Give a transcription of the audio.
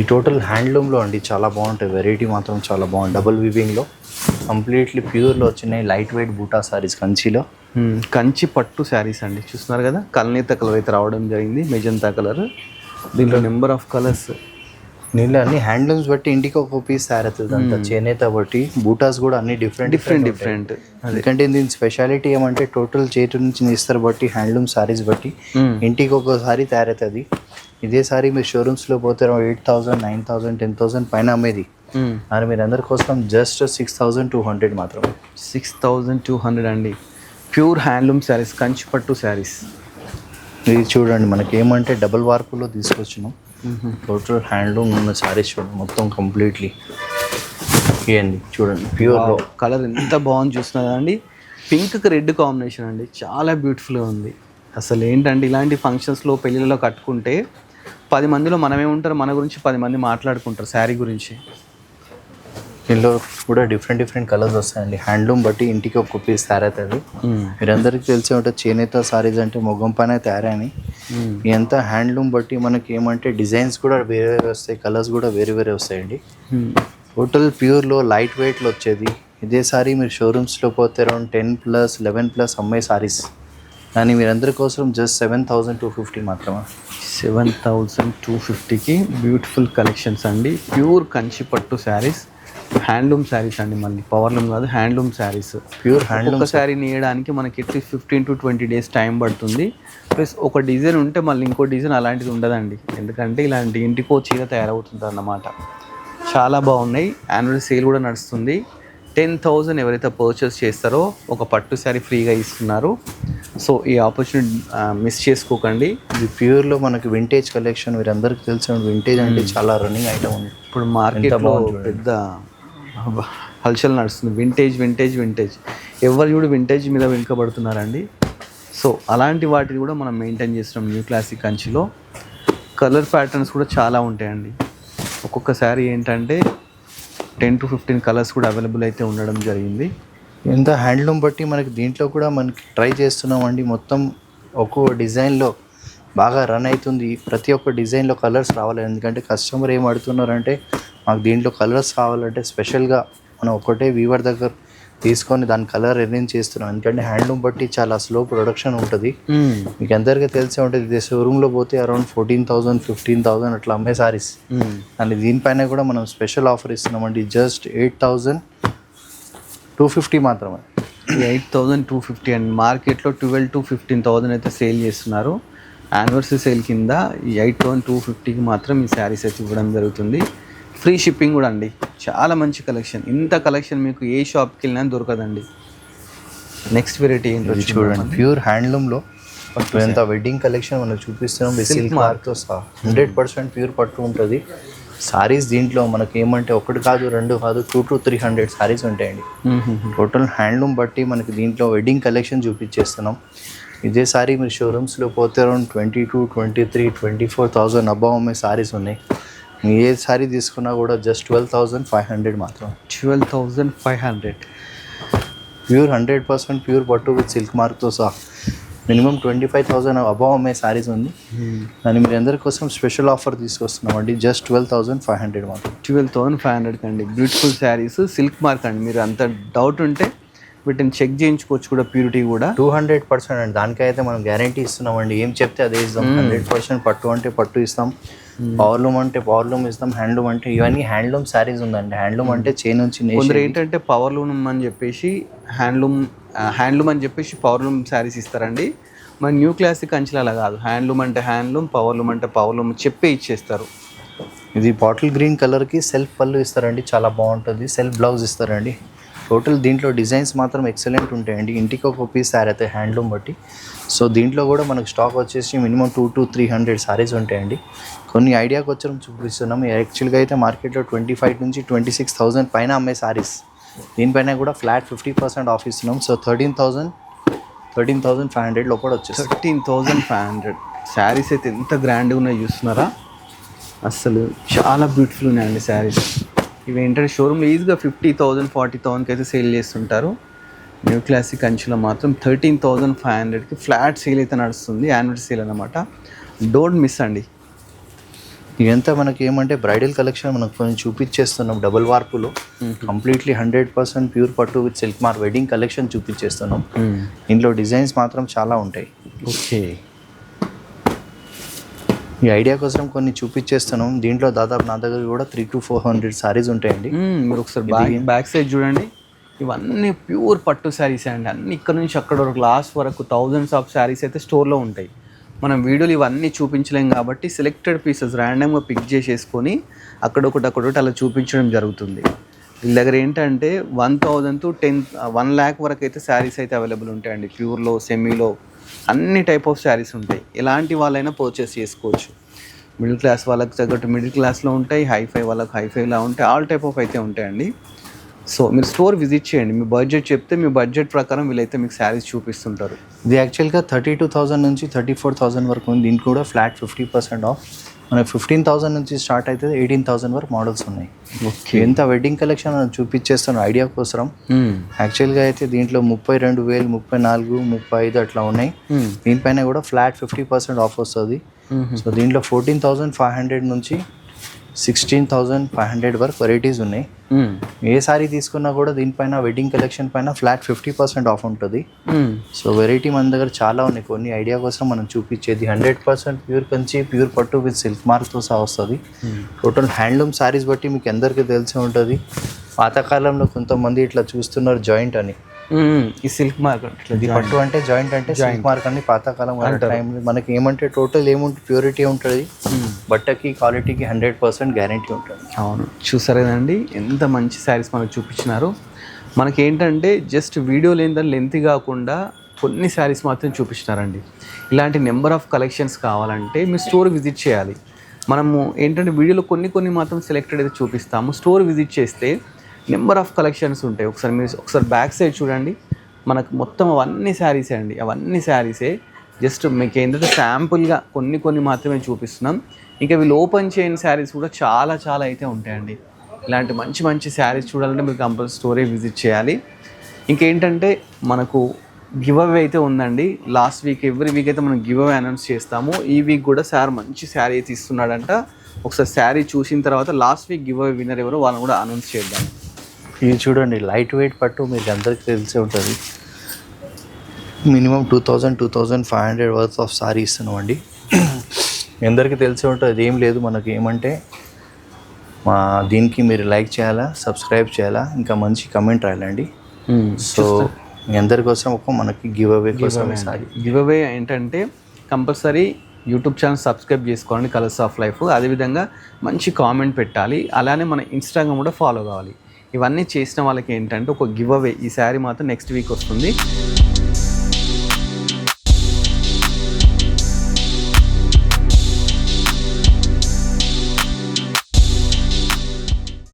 ఈ టోటల్ హ్యాండ్లూమ్లో అండి చాలా బాగుంటాయి. వెరైటీ మాత్రం చాలా బాగుంది డబుల్ వివింగ్లో కంప్లీట్లీ ప్యూర్లో వచ్చినాయి. లైట్ వెయిట్ బూటా సారీస్ కంచిలో. కంచి పట్టు శారీస్ అండి. చూస్తున్నారు కదా? కల్నేత కలర్ అయితే రావడం జరిగింది. Magenta colour. దీంట్లో నెంబర్ ఆఫ్ కలర్స్. నీళ్ళు అన్ని హ్యాండ్లూమ్స్ బట్టి ఇంటికి ఒక పీస్ శారీ అవుతుంది అంత చేనేత బట్టి. బూటాస్ కూడా అన్ని డిఫరెంట్ డిఫరెంట్ డిఫరెంట్ ఎందుకంటే దీని స్పెషాలిటీ ఏమంటే టోటల్ చేతి నుంచి నేస్తారు బట్టి హ్యాండ్లూమ్ సారీస్ బట్టి ఇంటికి ఒక సారీ తయారవుతుంది. ఇదే సారీ మీరు షోరూమ్స్లో పోతే eight thousand nine thousand ten thousand పైన అమ్మేది. మరి మీరు అందరి కోసం just six thousand two hundred మాత్రమే. సిక్స్ థౌజండ్ టూ హండ్రెడ్ అండి. ప్యూర్ హ్యాండ్లూమ్ శారీస్ కంచి పట్టు శారీస్ ఇది చూడండి మనకి ఏమంటే డబుల్ వార్పులో తీసుకొచ్చినాం టోటల్ హ్యాండ్లూమ్ ఉన్న సారీస్ చూడండి మొత్తం కంప్లీట్లీ ఇవ్వండి చూడండి ప్యూర్లో కలర్ ఎంత బాగుంది చూస్తున్నారు అండి పింక్కి రెడ్ కాంబినేషన్ అండి చాలా బ్యూటిఫుల్గా ఉంది. అసలు ఏంటంటే ఇలాంటి ఫంక్షన్స్లో పెళ్ళిళ్ళలో కట్టుకుంటే పది మందిలో మనమే ఉంటారు మన గురించి పది మంది మాట్లాడుకుంటారు శారీ గురించి. దీనిలో కూడా డిఫరెంట్ డిఫరెంట్ కలర్స్ వస్తాయండి. హ్యాండ్లూమ్ బట్టి ఇంటికి ఒక పీస్ తయారవుతుంది మీరందరికీ తెలిసే ఉంటుంది చేనేత సారీస్ అంటే మొగం పైన తయారని. ఎంత హ్యాండ్లూమ్ బట్టి మనకి ఏమంటే డిజైన్స్ కూడా వేరే వేరే వస్తాయి కలర్స్ కూడా వేరే వేరే వస్తాయండి. టోటల్ ప్యూర్లో లైట్ వెయిట్లో వచ్చేది. ఇదే సారీ మీరు షోరూమ్స్లో పోతే around ten plus eleven plus అమ్మాయి సారీస్ కానీ మీరందరి కోసం just seven thousand two fifty మాత్రమే? సెవెన్ థౌజండ్ టూ ఫిఫ్టీకి బ్యూటిఫుల్ కలెక్షన్స్ అండి. ప్యూర్ కంచి పట్టు శారీస్. హ్యాండ్లూమ్ శారీస్ అండి మళ్ళీ. పవర్లూమ్ కాదు handloom saris. Pure handloom sari. నేయడానికి మనకి at least fifteen to twenty days time పడుతుంది. ప్లస్ ఒక డిజైన్ ఉంటే మళ్ళీ ఇంకో డిజైన్ అలాంటిది ఉండదండి. ఎందుకంటే ఇలాంటి ఇంటికో చీర తయారవుతుంది అన్నమాట. చాలా బాగున్నాయి. యాన్యువల్ సేల్ కూడా నడుస్తుంది. టెన్ థౌజండ్ ఎవరైతే పర్చేస్ చేస్తారో ఒక పట్టు శారీ ఫ్రీగా ఇస్తున్నారు. సో ఈ ఆపర్చునిటీ మిస్ చేసుకోకండి. ఇది ప్యూర్లో మనకి వింటేజ్ కలెక్షన్ మీరందరికీ తెలిసిన వింటేజ్ అంటే చాలా రన్నింగ్ ఐటమ్ ఉంది. ఇప్పుడు మార్కెట్లో పెద్ద హల్చల్ నడుస్తుంది. వింటేజ్ వింటేజ్ వింటేజ్ ఎవరు చూడు వింటేజ్ మీద వెనుకబడుతున్నారండి. సో అలాంటి వాటిని కూడా మనం మెయింటైన్ చేస్తున్నాం న్యూ క్లాసిక్ కంచిలో. కలర్ ప్యాటర్న్స్ కూడా చాలా ఉంటాయండి. ఒక్కొక్కసారి ఏంటంటే టెన్ టు ఫిఫ్టీన్ కలర్స్ కూడా అవైలబుల్ అయితే ఉండడం జరిగింది. ఎంత హ్యాండ్లూమ్ బట్టి మనకి దీంట్లో కూడా మనకి ట్రై చేస్తున్నామండి. మొత్తం ఒక్కో డిజైన్లో బాగా రన్ అవుతుంది. ప్రతి ఒక్క డిజైన్లో కలర్స్ రావాలి. ఎందుకంటే కస్టమర్ ఏం అడుగుతున్నారంటే మాకు దీంట్లో కలర్స్ కావాలంటే స్పెషల్గా మనం ఒకటే వీవర్ దగ్గర తీసుకొని దాని కలర్ అరేంజ్ చేస్తున్నాం. ఎందుకంటే హ్యాండ్లూమ్ బట్టి చాలా స్లో ప్రొడక్షన్ ఉంటుంది. మీకు అందరికీ తెలిసే ఉంటుంది ఇది షోరూంలో పోతే around fourteen thousand fifteen thousand అట్లా అమ్మే సారీస్. అండ్ దీనిపైన కూడా మనం స్పెషల్ ఆఫర్ ఇస్తున్నామండి. Just eight thousand two fifty మాత్రమే. Eight thousand two fifty and మార్కెట్లో ట్వెల్వ్ టు ఫిఫ్టీన్ థౌజండ్ అయితే సేల్ చేస్తున్నారు. యానివర్సరీ సేల్ కింద ఈ ఎయిట్ థౌజండ్ టూ ఫిఫ్టీకి మాత్రం ఈ శారీస్ అయితే ఇవ్వడం జరుగుతుంది. ఫ్రీ షిప్పింగ్ కూడా అండి. చాలా మంచి కలెక్షన్. ఇంత కలెక్షన్ మీకు ఏ షాప్కి వెళ్ళినా దొరకదండి. నెక్స్ట్ వెరైటీ ఏంటో చూడండి. ప్యూర్ హ్యాండ్లూమ్లో ఎంత వెడ్డింగ్ కలెక్షన్ మనం చూపిస్తున్నాం. సిల్క్ మార్క్తో సహా హండ్రెడ్ పర్సెంట్ ప్యూర్ పట్టు ఉంటుంది. సారీస్ దీంట్లో మనకి ఏమంటే ఒకటి కాదు రెండు కాదు two to three hundred saris ఉంటాయండి. టోటల్ హ్యాండ్లూమ్ బట్టి మనకి దీంట్లో వెడ్డింగ్ కలెక్షన్ చూపించేస్తున్నాం ఇదే సారీ మీరు షోరూమ్స్లో పోతే around twenty two twenty three twenty four thousand అబ్బా అమ్మే సారీస్ ఉన్నాయి. మీ ఏ సారీ తీసుకున్నా కూడా just twelve thousand five hundred మాత్రం twelve thousand five hundred pure hundred percent pure పట్టు విత్ సిల్క్ మార్క్తో సహా. Minimum twenty five thousand above అమ్మే సారీస్ ఉంది. దాన్ని మీరు అందరి కోసం special offer తీసుకొస్తున్నామండి just twelve thousand five hundred మాత్రం. ట్వెల్వ్ థౌజండ్ ఫైవ్ హండ్రెడ్కి అండి. బ్యూటిఫుల్ శారీస్ సిల్క్ మార్క్ అండి. మీరు అంత డౌట్ ఉంటే వీటిని చెక్ చేయించుకోవచ్చు కూడా ప్యూరిటీ కూడా. టూ హండ్రెడ్ పర్సెంట్ అండి. దానికైతే మనం గ్యారంటీ ఇస్తున్నామండి ఏం చెప్తే అదే ఇస్తాం. హండ్రెడ్ పర్సెంట్ పట్టు అంటే పట్టు ఇస్తాం. పవర్లూమ్ అంటే పవర్లూమ్ ఇస్తాం హ్యాండ్లూమ్ అంటే ఇవన్నీ హ్యాండ్లూమ్ సారీస్ ఉందండి. హ్యాండ్లూమ్ అంటే చే నుంచి కొందరు ఏంటంటే పవర్ లూమ్ అని చెప్పేసి హ్యాండ్లూమ్ హ్యాండ్లూమ్ అని చెప్పేసి పవర్ లూమ్ శారీస్ ఇస్తారండి. మన న్యూ క్లాసిక్ అంచెలు అలా కాదు. హ్యాండ్లూమ్ అంటే హ్యాండ్లూమ్ పవర్ లూమ్ అంటే పవర్ లూమ్ చెప్పే ఇచ్చేస్తారు. ఇది బాటిల్ గ్రీన్ కలర్కి సెల్ఫ్ పళ్ళు ఇస్తారండి చాలా బాగుంటుంది. సెల్ఫ్ బ్లౌజ్ ఇస్తారండి. టోటల్ దీంట్లో డిజైన్స్ మాత్రం ఎక్సలెంట్ ఉంటాయండి ఇంటికి ఒక పీస్ శారీ అయితే హ్యాండ్లూమ్ బట్టి. సో దీంట్లో కూడా మనకు స్టాక్ వచ్చేసి minimum two to three hundred saris ఉంటాయండి. కొన్ని ఐడియాకి వచ్చడం చూపిస్తున్నాం. యాక్చువల్గా అయితే మార్కెట్లో ట్వంటీ ఫైవ్ నుంచి ట్వంటీ సిక్స్ థౌజండ్ పైన అమ్మే శారీస్. దీనిపైన కూడా ఫ్లాట్ ఫిఫ్టీ పర్సెంట్ ఆఫ్ ఇస్తున్నాం. So thirteen thousand thirteen thousand five hundred లోపల వచ్చేసి thirteen thousand five hundred saris అయితే ఎంత గ్రాండ్గా ఉన్నాయో చూస్తున్నారా? అసలు చాలా బ్యూటిఫుల్ ఉన్నాయండి శారీస్. ఇవి ఏంటంటే షోరూమ్లో ఈజీగా ఫిఫ్టీ థౌజండ్ ఫార్టీ థౌజండ్కి అయితే సేల్ చేస్తుంటారు. న్యూ క్లాసిక్ అంచులో మాత్రం థర్టీన్ థౌజండ్ ఫైవ్ హండ్రెడ్కి ఫ్లాట్ సేల్ అయితే నడుస్తుంది యాన్యువల్ సేల్ అనమాట డోంట్ మిస్ అండి. ఇదంతా మనకి ఏమంటే బ్రైడల్ కలెక్షన్ మనకు కొంచెం చూపించేస్తున్నాం డబుల్ వార్పులో కంప్లీట్లీ హండ్రెడ్ పర్సెంట్ ప్యూర్ పట్టు విత్ సిల్క్ మార్ వెడ్డింగ్ కలెక్షన్ చూపించేస్తున్నాం. ఇందులో డిజైన్స్ మాత్రం చాలా ఉంటాయి. ఓకే ఈ ఐడియా కోసం కొన్ని చూపించేస్తున్నాం దీంట్లో దాదాపు నా దగ్గర కూడా three to four hundred saris ఉంటాయండి. మీరు ఒకసారి బ్యాక్ బ్యాక్ సైడ్ చూడండి. ఇవన్నీ ప్యూర్ పట్టు శారీస్ అండి. అన్ని ఇక్కడ నుంచి అక్కడ వరకు లాస్ట్ వరకు థౌజండ్స్ ఆఫ్ శారీస్ అయితే స్టోర్లో ఉంటాయి. మనం వీడియోలు ఇవన్నీ చూపించలేం కాబట్టి సెలెక్టెడ్ పీసెస్ ర్యాండమ్గా పిక్ చేసేసుకొని అక్కడొకటి అక్కడొకటి అలా చూపించడం జరుగుతుంది. వీళ్ళ దగ్గర ఏంటంటే one thousand to ten one lakh వరకు అయితే శారీస్ అయితే అవైలబుల్ ఉంటాయండి. ప్యూర్లో సెమీలో అన్ని టైప్ ఆఫ్ శారీస్ ఉంటాయి. ఎలాంటి వాళ్ళైనా పర్చేస్ చేసుకోవచ్చు. మిడిల్ క్లాస్ వాళ్ళకి తగ్గట్టు మిడిల్ క్లాస్లో ఉంటాయి హైఫై వాళ్ళకి హైఫైలా ఉంటాయి. ఆల్ టైప్ ఆఫ్ అయితే ఉంటాయండి. సో మీరు స్టోర్ విజిట్ చేయండి. మీ బడ్జెట్ చెప్తే మీ బడ్జెట్ ప్రకారం వీళ్ళైతే మీకు శారీస్ చూపిస్తుంటారు. ఇది యాక్చువల్గా థర్టీ టూ థౌసండ్ నుంచి థర్టీ ఫోర్ థౌసండ్ వరకు ఉంది. దీనికి కూడా ఫ్లాట్ ఫిఫ్టీ పర్సెంట్ ఆఫ్ మనకి ఫిఫ్టీన్ థౌసండ్ నుంచి స్టార్ట్ అయితే ఎయిటీన్ థౌసండ్ వరకు మోడల్స్ ఉన్నాయి. ఓకే. ఎంత వెడ్డింగ్ కలెక్షన్ మనం చూపించేస్తాను ఐడియా కోసం యాక్చువల్గా అయితే దీంట్లో ముప్పై రెండు వేలు ముప్పై నాలుగు ముప్పై ఐదు అట్లా ఉన్నాయి. దీనిపైన కూడా ఫ్లాట్ ఫిఫ్టీ పర్సెంట్ ఆఫ్ వస్తుంది. సో దీంట్లో ఫోర్టీన్ థౌసండ్ ఫైవ్ హండ్రెడ్ నుంచి సిక్స్టీన్ థౌసండ్ ఫైవ్ హండ్రెడ్ వరకు వెరైటీస్ ఉన్నాయి. ఏ సారీ తీసుకున్నా కూడా దీనిపైన వెడ్డింగ్ కలెక్షన్ పైన ఫ్లాట్ ఫిఫ్టీ పర్సెంట్ ఆఫ్ ఉంటుంది. సో వెరైటీ మన దగ్గర చాలా ఉన్నాయి. కొన్ని ఐడియా కోసం మనం చూపించేది hundred percent pure Kanchi pure పట్టు విత్ సిల్క్ మార్క్తో సహా వస్తుంది. టోటల్ హ్యాండ్లూమ్ సారీస్ బట్టి మీకు అందరికీ తెలిసి ఉంటుంది. పాతకాలంలో కొంతమంది ఇట్లా చూస్తున్నారు జాయింట్ అని. ఈ సిల్క్ ఇది పట్టు అంటే జాయింట్ అంటే సిల్క్ మార్క్ అని పాతకాలం టైం మనకి ఏమంటే టోటల్ ఏముంటుంది? ప్యూరిటీ ఉంటుంది. బట్టకి క్వాలిటీకి హండ్రెడ్ పర్సెంట్ గ్యారంటీ ఉంటుంది. అవును. చూసారు కదండి? ఎంత మంచి శారీస్ మనకు చూపించినారు. మనకి ఏంటంటే జస్ట్ వీడియో లేని లెంత్ కాకుండా కొన్ని శారీస్ మాత్రం చూపించినారండి. ఇలాంటి నెంబర్ ఆఫ్ కలెక్షన్స్ కావాలంటే మీరు స్టోర్ విజిట్ చేయాలి. మనము ఏంటంటే వీడియోలో కొన్ని కొన్ని మాత్రం సెలెక్టెడ్ అయితే చూపిస్తాము. స్టోర్ విజిట్ చేస్తే నెంబర్ ఆఫ్ కలెక్షన్స్ ఉంటాయి. ఒకసారి మీరు ఒకసారి బ్యాక్ సైడ్ చూడండి. మనకు మొత్తం అవన్నీ శారీసే అండి. అవన్నీ శారీసే. జస్ట్ మీకు ఏంటంటే శాంపుల్గా కొన్ని కొన్ని మాత్రమే చూపిస్తున్నాం. ఇంకా వీళ్ళు ఓపెన్ చేయని శారీస్ కూడా చాలా చాలా అయితే ఉంటాయండి. ఇలాంటి మంచి మంచి శారీస్ చూడాలంటే మీరు కంపల్సరీ స్టోరే విజిట్ చేయాలి. ఇంకేంటంటే మనకు గివ్ అవే అయితే ఉందండి. లాస్ట్ వీక్ ఎవ్రీ వీక్ అయితే మనం గివ్ అవే అనౌన్స్ చేస్తాము. ఈ వీక్ కూడా సార్ మంచి శారీ అయితే ఇస్తున్నాడంట. ఒకసారి శారీ చూసిన తర్వాత last week give away winner ఎవరో వాళ్ళని కూడా అనౌన్స్ చేద్దాం. ఇది చూడండి లైట్ వెయిట్ పట్టు మీకు అందరికీ తెలిసే ఉంటుంది. Minimum two thousand two thousand five hundred worth of sari ఇస్తున్నామండి అందరికీ తెలిసే ఉంటుంది అది ఏం లేదు మనకి ఏమంటే మా దీనికి మీరు లైక్ చేయాలా సబ్స్క్రైబ్ చేయాలా ఇంకా మంచి కమెంట్ రాయాలండి. సో మీ అందరి కోసం ఒక మనకి గివ్ అవే కోసం సారీ. గివ్ అవే ఏంటంటే కంపల్సరీ యూట్యూబ్ ఛానల్ సబ్స్క్రైబ్ చేసుకోండి కలర్స్ ఆఫ్ లైఫ్ అదేవిధంగా మంచి కామెంట్ పెట్టాలి. అలానే మన ఇన్స్టాగ్రామ్ కూడా ఫాలో కావాలి. ఇవన్నీ చేసిన వాళ్ళకి ఏంటంటే ఒక గివ్ అవే. ఈ శారీ మాత్రం నెక్స్ట్ వీక్ వస్తుంది.